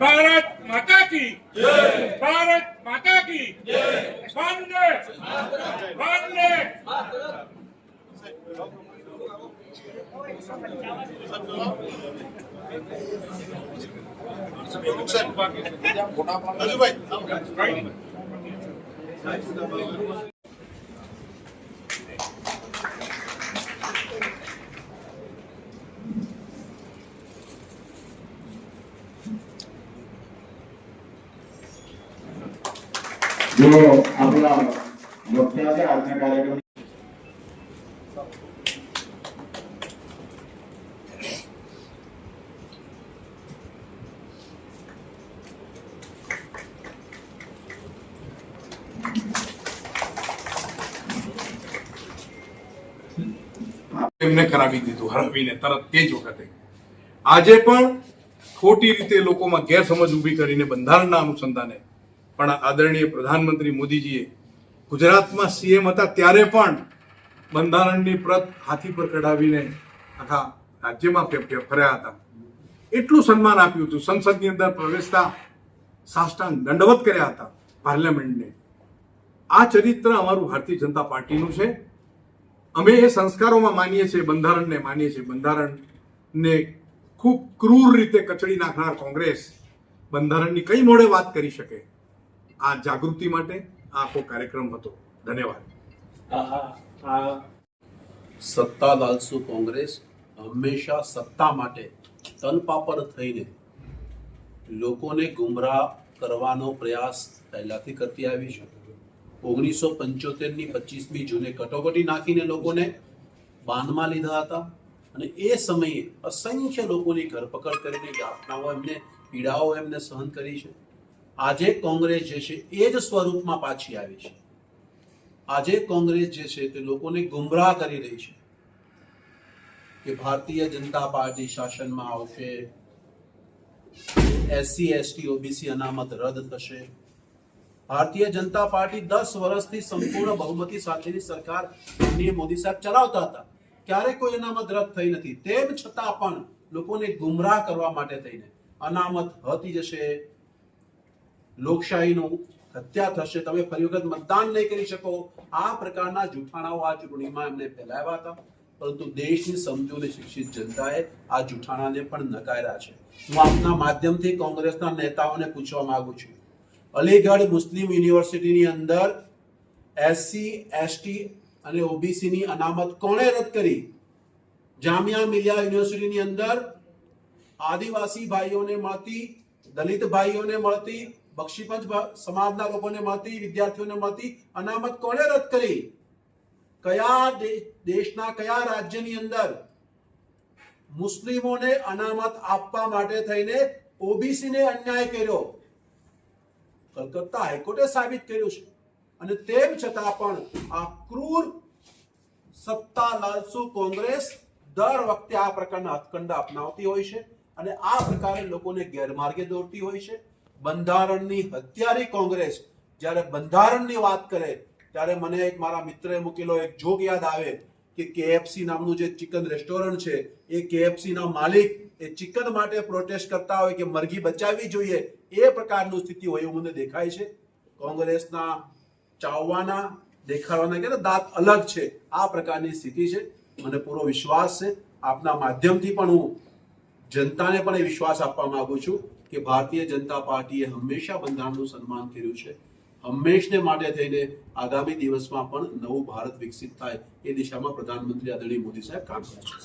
ભારત માતા કી ભારત માતા કી વંદે. વંદે. હજુભાઈ જો એમને કરાવી દીધું હરાવીને તરત તે જ વખતે. આજે પણ ખોટી રીતે લોકોમાં ગેરસમજ ઊભી કરીને બંધારણના અનુસંધાને પણ આદરણીય પ્રધાનમંત્રી મોદીજીએ ગુજરાતમાં સીએમ હતા ત્યારે પણ બંધારણની પ્રત હાથી પર કઢાવીને આખા રાજ્યમાં ફર્યા હતા. એટલું સન્માન આપ્યું હતું. સંસદની અંદર પ્રવેશતા સાષ્ટાંગ દંડવત કર્યા હતા પાર્લામેન્ટને આ ચરિત્ર અમારું ભારતીય જનતા પાર્ટીનું છે. અમે એ સંસ્કારોમાં માનીએ છીએ, બંધારણને માનીએ છીએ. બંધારણને ખૂબ ક્રૂર રીતે કચડી નાખનાર કોંગ્રેસ બંધારણની કઈ મોડે વાત કરી શકે? આ જાગૃતિ માટે આ આખો કાર્યક્રમ હતો. ધન્યવાદ. સત્તા લાલસુ કોંગ્રેસ હંમેશા સત્તા માટે તનપાપર થઈને લોકોને ગુમરાહ કરવાનો પ્રયાસ પહેલાથી કરતી આવી છે. ઓગણીસો પંચોતેરની પચીસમી જૂને કટોકટી નાખીને લોકોને બાંધમાં લીધા હતા અને એ સમયે અસંખ્ય લોકોની ધરપકડ કરીને યાતનાઓ એમને પીડાઓ એમને સહન કરી છે. આજે કોંગ્રેસ જે છે એ જ સ્વરૂપમાં પાછી આવી છે. આજે કોંગ્રેસ જે છે તે લોકોને ગુમરાહ કરી રહી છે કે ભારતીય જનતા પાર્ટી શાસનમાં આવશે, એસસી, એસટી, ઓબીસી અનામત રદ થશે. ભારતીય જનતા પાર્ટી દસ વર્ષથી સંપૂર્ણ બહુમતી સાથેની સરકાર મોદી સાહેબ ચલાવતા હતા. ક્યારે કોઈ અનામત રદ થઈ નથી. તેમ છતાં પણ લોકોને ગુમરાહ કરવા માટે થઈને અનામત હતી જશે લોકશાહીનું હત્યા થશે, તમે ફરી વખત મતદાન નહીં કરી શકો. આ પ્રકારના જૂઠાણાઓ આ ચૂંટણીમાં એમને ફેલાવ્યા હતા. પરંતુ દેશની સમજુ શિક્ષિત જનતાએ આ જૂઠાણાને પણ નકાર્યા છે. હું આપના માધ્યમથી કોંગ્રેસના નેતાઓને પૂછવા માંગુ છું. અલીગઢ મુસ્લિમ યુનિવર્સિટીની અંદર એસસી એસટી અને ઓબીસીની અનામત કોણે રદ કરી? જામિયા મિલિયા યુનિવર્સિટીની અંદર આદિવાસી ભાઈઓને મળતી, દલિત ભાઈઓને મળતી બક્ષીપંચ સમાજના લોકોને મળતી, વિદ્યાર્થીઓને મળતી અનામત કોણે રદ કરી? કયા દેશના કયા રાજ્યની અંદર મુસ્લિમોને અનામત આપવા માટે થઈને ઓબીસીને અન્યાય કર્યો? કલકત્તા હાઈકોર્ટે સાબિત કર્યું છે. અને તેમ છતાં પણ આ ક્રૂર સત્તા લાલસુ કોંગ્રેસ દર વખતે આ પ્રકારના હથકંડા અપનાવતી હોય છે અને આ પ્રકારે લોકોને ગેરમાર્ગે દોરતી હોય છે. બંધારણની હત્યારી કોંગ્રેસ જ્યારે બંધારણની વાત કરે, ત્યારે મને એક મારા મિત્રે મૂકેલો એક જોક યાદ આવે કે કેએફસી નામનું જે ચિકન રેસ્ટોરન્ટ છે, એ કેએફસી ના માલિક એ ચિકન માટે પ્રોટેસ્ટ કરતા હોય કે મરઘી બચાવવી જોઈએ, એ પ્રકારનું સ્થિતિ હોય એવું મને દેખાય છે. કોંગ્રેસના ચાવવાના દેખાડવાના કે દાંત અલગ છે, આ પ્રકારની સ્થિતિ છે. મને પૂરો વિશ્વાસ છે. આપના માધ્યમથી પણ હું જનતાને પણ એ વિશ્વાસ આપવા માંગુ છું. કે ભારતીય જનતા પાર્ટીએ હંમેશા બંધારણનું સન્માન કર્યું છે. હંમેશને માટે થઈને આગામી દિવસમાં પણ નવું ભારત વિકસિત થાય એ દિશામાં પ્રધાનમંત્રી આદરણીય મોદી સાહેબ કામ કરશે